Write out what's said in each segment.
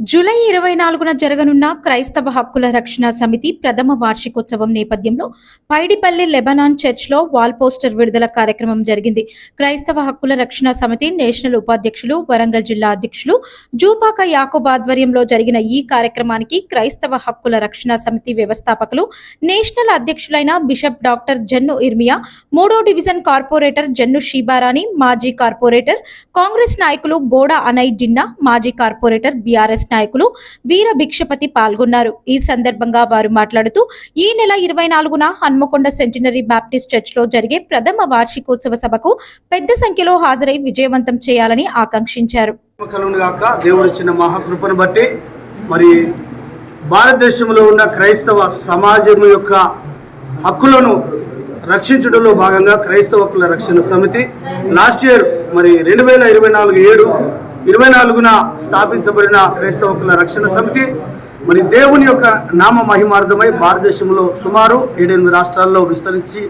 July ఇరవై నాలుగున జరగనున్న క్రైస్తవ హక్కుల రక్షణ సమితి ప్రథమ వార్షికోత్సవం నేపథ్యంలో పైడిపల్లి లెబనాన్ చర్చ్లో వాల్ పోస్టర్ విడుదల కార్యక్రమం జరిగింది. క్రైస్తవ హక్కుల రక్షణ సమితి నేషనల్ ఉపాధ్యక్షులు వరంగల్ జిల్లా అధ్యక్షులు జూపాక యాకోబ్ ఆధ్వర్యంలో జరిగిన ఈ కార్యక్రమానికి క్రైస్తవ హక్కుల రక్షణ సమితి వ్యవస్థాపకులు నేషనల్ అధ్యక్షులైన బిషప్ డాక్టర్ జన్ను ఇర్మియా మూడో డివిజన్ కార్పొరేటర్ జన్ను షీబారాని మాజీ కార్పొరేటర్ కాంగ్రెస్ నాయకులు బోడా అనయ్ జిన్నా మాజీ కార్పొరేటర్ బీఆర్ఎస్ నాయకులు వీర భిక్షపతి పాల్గొన్నారు. ఈ సందర్భంగా వారు మాట్లాడుతూ ఈ నెల ఇరవై నాలుగున హన్మకొండ సెంటినరీ బ్యాప్టిస్ట్ చర్చ్లో జరిగే ప్రథమ వార్షికోత్సవ సభకు పెద్ద సంఖ్యలో హాజరై విజయవంతం చేయాలని ఆకాంక్షించారు. దేవుడు ఇచ్చిన మహాకృపను బట్టి మరి భారతదేశంలో ఉన్న క్రైస్తవ సమాజం యొక్క హక్కులను రక్షించడంలో భాగంగా క్రైస్తవ హక్కుల రక్షణ సమితి లాస్ట్ ఇయర్ మరి రెండు వేల ఇరవై నాలుగు ఏడు ఇరవై నాలుగున స్థాపించబడిన క్రైస్తవకుల రక్షణ సమితి. మరి దేవుని యొక్క నామ మహిమార్థమై భారతదేశంలో సుమారు ఏడెనిమిది రాష్ట్రాల్లో విస్తరించి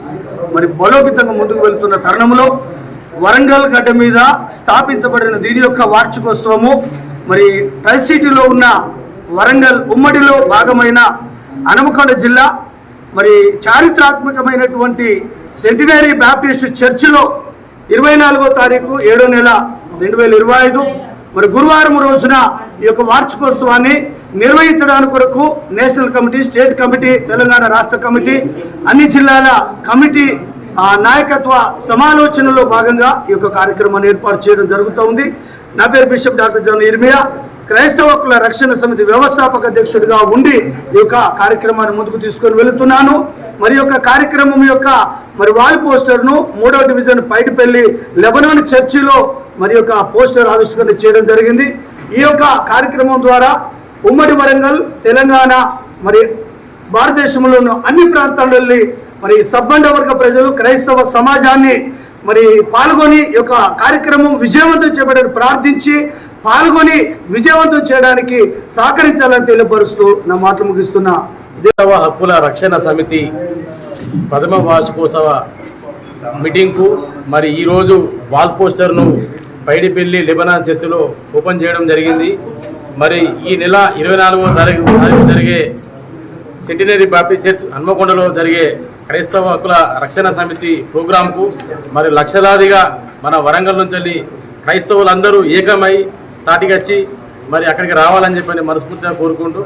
మరి బలోపేతంగా ముందుకు వెళ్తున్న తరుణంలో వరంగల్ గడ్డ మీద స్థాపించబడిన దీని యొక్క వార్షికోత్సవము మరి ట్రైసిటీలో ఉన్న వరంగల్ ఉమ్మడిలో భాగమైన హనుమకొండ జిల్లా మరి చారిత్రాత్మకమైనటువంటి సెంటినరీ బ్యాప్టిస్ట్ చర్చిలో ఇరవై నాలుగో తారీఖు ఏడో నెల రెండు వేల ఇరవై ఐదు మరి గురువారం రోజున ఈ యొక్క వార్షికోత్సవాన్ని నిర్వహించడానికి కొరకు national committee state committee Telangana రాష్ట్ర కమిటీ అన్ని జిల్లాల కమిటీ ఆ నాయకత్వ సమాలోచనలో భాగంగా ఈ యొక్క కార్యక్రమాన్ని ఏర్పాటు చేయడం జరుగుతూ ఉంది. నా పేరు బిషప్ డాక్టర్ జన్ ఇర్మియా. క్రైస్తవ హక్కుల రక్షణ సమితి వ్యవస్థాపక అధ్యక్షుడిగా ఉండి ఈ యొక్క కార్యక్రమాన్ని ముందుకు తీసుకొని వెళుతున్నాను. మరి యొక్క కార్యక్రమం యొక్క మరి వాల్ పోస్టర్ను మూడవ డివిజన్ పైటిపల్లి లెబనాన్ చర్చిలో మరి యొక్క పోస్టర్ ఆవిష్కరణ చేయడం జరిగింది. ఈ యొక్క కార్యక్రమం ద్వారా ఉమ్మడి వరంగల్ తెలంగాణ మరి భారతదేశంలో ఉన్న అన్ని ప్రాంతాలలో మరి సబ్బండ వర్గ ప్రజలు క్రైస్తవ సమాజాన్ని మరి పాల్గొని ఈ యొక్క కార్యక్రమం విజయవంతం చేయబడని ప్రార్థించి పాల్గొని విజయవంతం చేయడానికి సహకరించాలని తెలియపరుస్తూ నా మాటలు ముగిస్తున్నా. దేవ హక్కుల రక్షణ సమితి ప్రథమ వార్షికోత్సవ మీటింగ్కు మరి ఈరోజు వాల్ పోస్టర్ను పైడిపల్లి లెబనాన్ చర్చిలో ఓపెన్ చేయడం జరిగింది. మరి ఈ నెల ఇరవై నాలుగో తారీఖు తారీఖు జరిగే సెంటినరీ బాప్టిస్ట్ చర్చ్ హన్మకొండలో జరిగే క్రైస్తవ హక్కుల రక్షణ సమితి ప్రోగ్రాంకు మరి లక్షలాదిగా మన వరంగల్ నుంచి వెళ్ళి క్రైస్తవులందరూ ఏకమై తాటికొచ్చి మరి అక్కడికి రావాలని చెప్పని మనస్ఫూర్తిగా కోరుకుంటూ